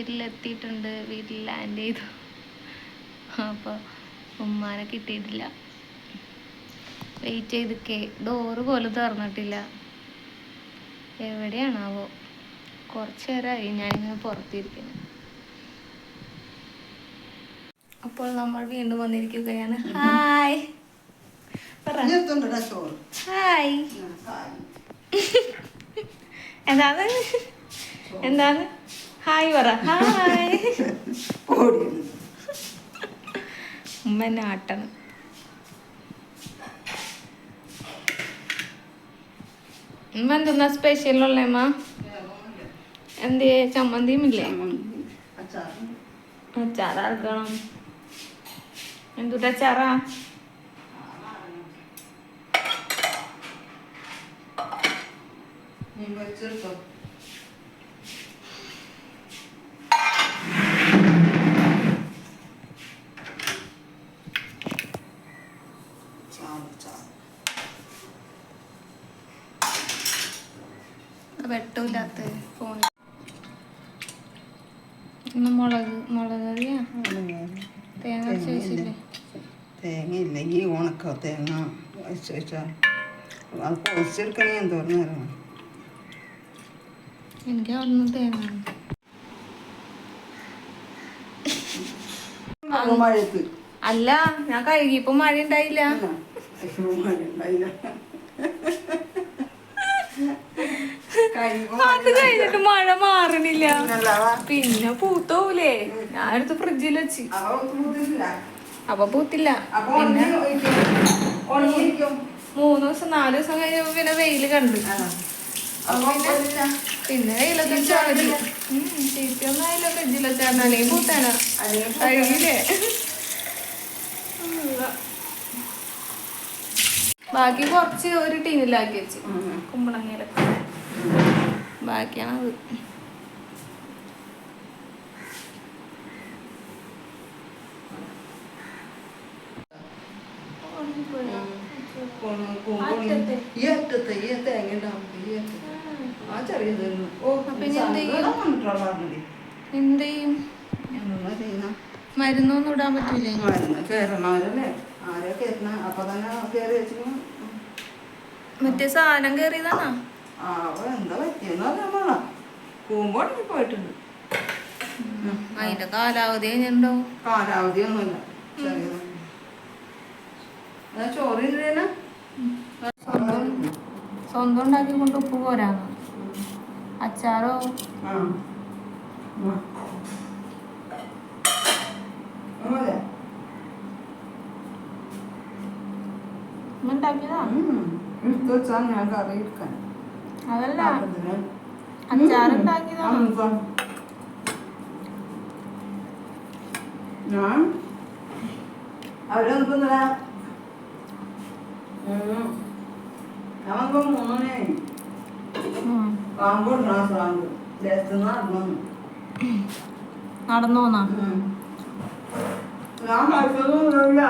വീട്ടിലെത്തിയിട്ടുണ്ട്. വീട്ടിൽ ലാൻഡ് ചെയ്തു. അപ്പോൾ ഉമ്മാനെ കിട്ടിയിട്ടില്ല. വെയിറ്റ് ചെയ്തിക്കേ. ഡോറ് പോലും തുറന്നിട്ടില്ല. എവിടെയാണാവോ? കുറച്ച് നേരമായി ഞാനിങ്ങനെ പുറത്തിരിക്കുന്നത് അപ്പോൾ നമ്മൾ വീണ്ടും വന്നിരിക്കുകയാണ്. ഹായ് ഹായ് എന്താണ്? എന്താണ്? ഹായ് പറ. ഹായ്. ഉമ്മ എന്നെ ആട്ടണം. ഉമ്മ എന്തെന്നാ സ്പെഷ്യൽ ഉള്ളേമ്മ എന്തേ ചമ്മന്തിയും ഇല്ലേ. അച്ചാറാക്കണം എന്തുട്ടാ അച്ചാറാ? നീ? ചാറ്, ചാറ്. ഫോൺ ഇന്ന് മുളക് മുളക് കറിയാ? തേങ്ങ ചോദിച്ചില്ലേ തേങ്ങ ഇല്ലെങ്കിൽ ഉണക്ക തേങ്ങ ചോദിച്ചാൽ അത് പൊളിച്ചെടുക്കണേ എന്തോരം നേരം എനിക്ക് അവിടുന്ന് തേങ്ങ. അല്ല ഞാൻ കഴുകിയപ്പോ മഴ ഉണ്ടായില്ല. മഴ ഉണ്ടായില്ല. അത് കഴിഞ്ഞിട്ട് മഴ മാറണില്ല. പിന്നെ പൂത്തോലേ ഞാനടുത്ത് ഫ്രിഡ്ജിൽ വെച്ച്. അപ്പൊ പൂത്തില്ല. പിന്നെ. മൂന്ന് ദിവസം നാല് ദിവസം കഴിഞ്ഞപ്പോ പിന്നെ വെയിൽ കണ്ട്. പിന്നെ വെയിലൊക്കെ ചാടി. ചീറ്റൊന്നും ആയില്ല ഫ്രിഡ്ജിൽ വെച്ചാൽ അല്ലെങ്കിൽ പൂത്താനാ. കഴുകില്ലേ ബാക്കി കുറച്ച് ഒരു ടീനിലാക്കി വെച്ച്. കുമ്പളങ്ങയിലൊക്കെ. ബാക്കിയാണത്. ഈ അറ്റത്തെ ഈ തേങ്ങ ഉണ്ടാവും? ഈ അറ്റത്തെ. ആ ചെറിയത് എന്ത് ചെയ്യും? മരുന്നൊന്നും ഇടാൻ പറ്റൂലേ? മരുന്ന് കയറണവരല്ലേ ആരെ കയറണ അപ്പൊ തന്നെ കയറി വെച്ചു മറ്റേ സാധനം കയറിയതാണോ അപ്പൊ എന്താ പറ്റിയെന്ന് അറിയാൻ പാടാ കൂമ്പോണെങ്കിൽ പോയിട്ടുണ്ട്. അതിന്റെ കാലാവധി കഴിഞ്ഞിട്ടുണ്ടാവും കാലാവധി ഒന്നുമില്ല. എന്നാ ചോറ് ഇല്ലേനാ സ്വന്തം ഉണ്ടാക്കി കൊണ്ട് ഉപ്പ് പോരാന്ന്. അച്ചാറോ? ഉണ്ടാക്കിയതാ? എടുത്തു വെച്ചാൽ ഞാൻ കറി എടുക്കാൻ. അതല്ല. അമ്മ. ഞാൻ. ഞാൻ വന്നപ്പോ മൂന്നുമണിയായി ഉം. പാമ്പ് കൊണ്ടുവന്ന സാമ്പ് ദേശത്തുനിന്ന് നടന്നു നടന്നു പോന്നാ ഞാൻ കഴിച്ചതൊന്നുമില്ല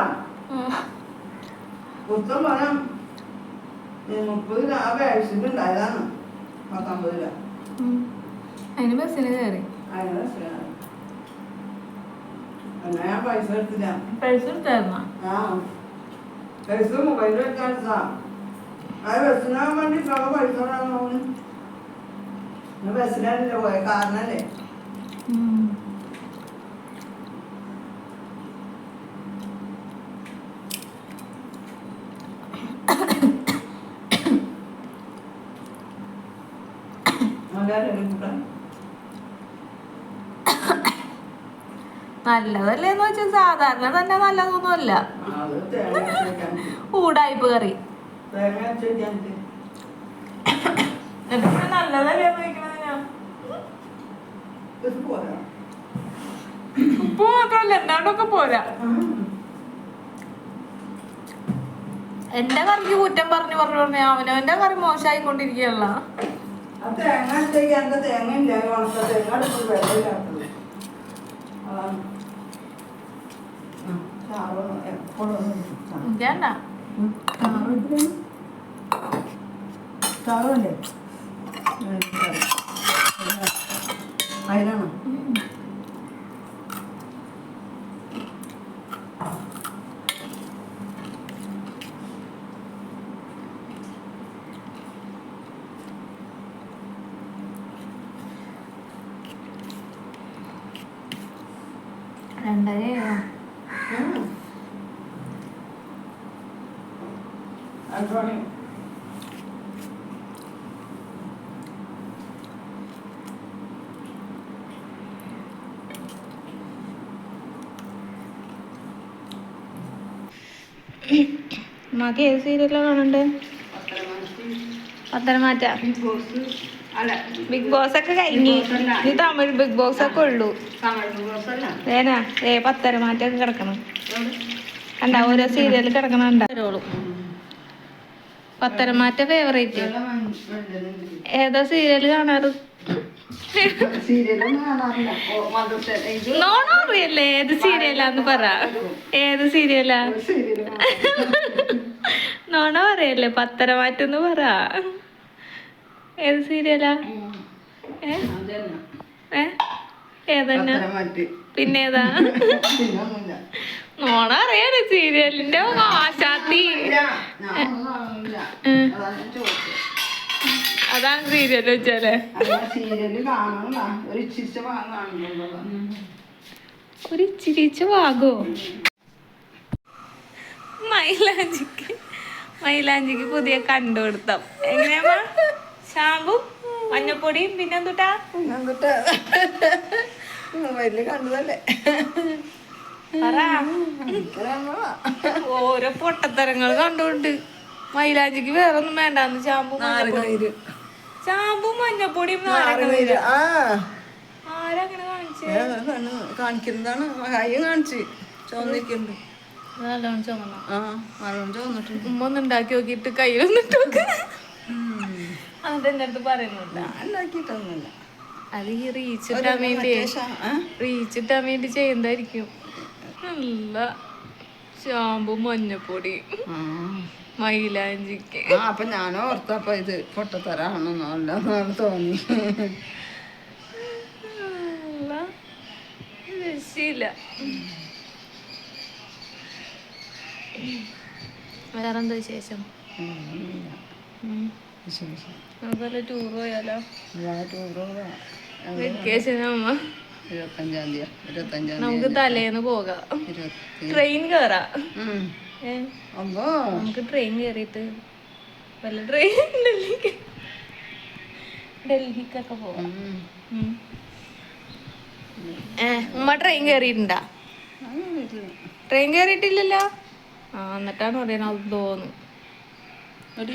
പുത്തം പറയാം. മുപ്പത് രൂപ. ബാഗ്സിൽ ഉണ്ടായതാണ്. പത്തൊമ്പത് രൂപ. അതിന് ബസ്സിന് കയറി. അതിന് മനസ്സിലായി എന്നാ ഞാൻ പൈസ എടുത്തില്ല. പൈസ എടുത്തായിരുന്ന ആ. പൈസ മൊബൈലിൽ വെച്ചാൽ സാ അത് ബസ്സിനാകാൻ വേണ്ടി ഇപ്പൊ പൈസ വേണമെന്ന് ഞാൻ ബസ്സിനല്ലേ പോയ. കാരണല്ലേ എല്ലാവരും എന്ന് നല്ലതല്ലേന്ന് വെച്ചാൽ സാധാരണ തന്നെ നല്ലതൊന്നുമല്ല. ഊടായ്പ കറി. നല്ലതല്ലേന്ന് ഞാൻ? ഉപ്പ് മാത്രല്ല എന്താണ്ടൊക്കെ പോരാ. എന്റെ കറിക്ക് കുറ്റം പറഞ്ഞു പറഞ്ഞു പറഞ്ഞു അവനവന്റെ കറി മോശമായിക്കൊണ്ടിരിക്കുകയല്ല ആ തേങ്ങ എടുത്തേക്ക് എന്റെ തേങ്ങ ഇല്ല. ഉണക്ക തേങ്ങ എടുത്ത് വെള്ളമില്ലാത്തത് ചാറ് എപ്പോഴും ചാറ്. ചാറല്ലേ രണ്ടരയോ ഉമ്മാക്ക് ഏത് സീരിയലാണ് കാണണ്ടേ പത്തനംമാറ്റ ബിഗ് ബോസ് അല്ല ബിഗ് ബോസ് ഒക്കെ കഴിഞ്ഞു. ഇനി തമിഴ് ബിഗ് ബോസ് ഒക്കെ ഉള്ളൂ. ഏനാ? ഏ പത്തരമാറ്റൊക്കെ കിടക്കണം. കണ്ട ഓരോ സീരിയൽ കിടക്കണ പത്തര പത്തരമാറ്റ ഫേവറേറ്റ് ഏതാ സീരിയൽ കാണാറ്? നോണ അറിയല്ലേ? ഏത് സീരിയലാന്ന് പറ. ഏത് സീരിയലാ? നോണോ പറയല്ലേ പത്തരമാറ്റെന്ന് പറ. ഏത് സീരിയലാ? ഏ? ഏതന്നെ? നോണ അറിയാലേ സീരിയലിന്റെ ആശാത്തി. അതാണ് സീരിയൽ വെച്ചാലേ. ഒരു ചിരിച്ച. ഒരു ഇച്ചിരിച്ച് വാഗോ മൈലാഞ്ചിക്ക്. മൈലാഞ്ചിക്ക് പുതിയ കണ്ടുപിടുത്തം. എങ്ങനെയാ ഷാമ്പു മഞ്ഞപ്പൊടിയും പിന്നെ പിന്നെന്തുട്ടാ? മൊബൈലിൽ കണ്ടതല്ലേ. ഓരോ പൊട്ടത്തരങ്ങൾ കണ്ടുകൊണ്ട് മൈലാഞ്ചിക്ക് വേറെ ഒന്നും വേണ്ടാന്ന് ചാമ്പു ചാമ്പും മഞ്ഞപ്പൊടിയും ആരങ്ങനെ കാണിച്ചേ? കാണിക്കുന്നതാണ്. കയ്യും കാണിച്ചു. ചോന്നിരിക്കുന്നുണ്ട് നല്ലോണം ചോന്നു ആ നല്ലോണം ചോന്നിട്ടുണ്ട് ഉമ്മ ഒന്ന് ഉണ്ടാക്കി നോക്കിയിട്ട് കയ്യിലൊന്നിട്ട് നോക്ക്. എന്റെ അടുത്ത് ഉണ്ടാക്കിയിട്ടൊന്നുമില്ല അത് ഈ റീച്ച് ഇട്ടാൻ വേണ്ടി റീച്ച് ഇട്ടാൻ വേണ്ടി ചെയ്യുന്നതായിരിക്കും. നല്ല ഷാമ്പു മഞ്ഞപ്പൊടി. മൈലാഞ്ചിക്ക്. അപ്പൊ ഞാനോ ഓർത്തപ്പോ ഇത് പൊട്ടത്തരാണെന്നോ തോന്നി. രക്ഷയില്ല. വേറെന്താ വിശേഷം. വിശേഷം. ടൂർ പോയാലോ? വെക്കേഷൻ അമ്മ ഇരുപത്തഞ്ചാം തീയതി ഇരുപത്തഞ്ചാം നമുക്ക് തലേന്ന് പോകാം. ട്രെയിൻ കയറാം. നമുക്ക് ട്രെയിൻ കയറിയിട്ട് വല്ല ട്രെയിൻ ഡൽഹിക്ക് ഡൽഹിക്കൊക്കെ പോവാം. ഉമ്മ ട്രെയിൻ കയറിയിട്ടുണ്ടാ ട്രെയിൻ കയറിയിട്ടില്ലല്ലോ ആ എന്നിട്ടാണ് പറയുന്നത് അത് തോന്നുന്നു. ഒരു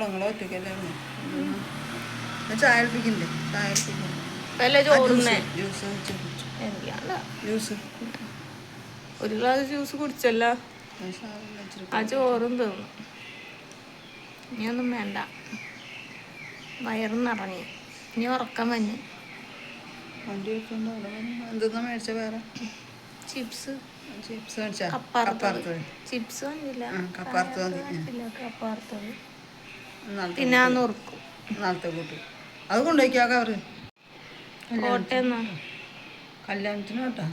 പിള്ളങ്ങളെ ഒറ്റയ്ക്കല്ലേ ഉള്ളൂ. ചായ ജ്യൂസ് ഒരു ഗ്ലാസ് ജ്യൂസ് കുടിച്ചല്ല. ആ ചോറും തീർന്നു ഇനിയൊന്നും വേണ്ട. വയറും നിറഞ്ഞു. ഇനി ഉറക്കം വന്ന്. വണ്ടി. എന്തെന്നാ മേടിച്ച വേറെ? ചിപ്സ്. ചിപ്സ് കപ്പാർത്തത്. ചിപ്സ് വന്നില്ല കപ്പാർത്തത്. ആ നുറുക്കും നാളത്തെ കൂട്ട്. അത് കൊണ്ടുപോയിക്കാ കവറ് കോട്ടയം കല്യാണത്തിന് കേട്ടാ?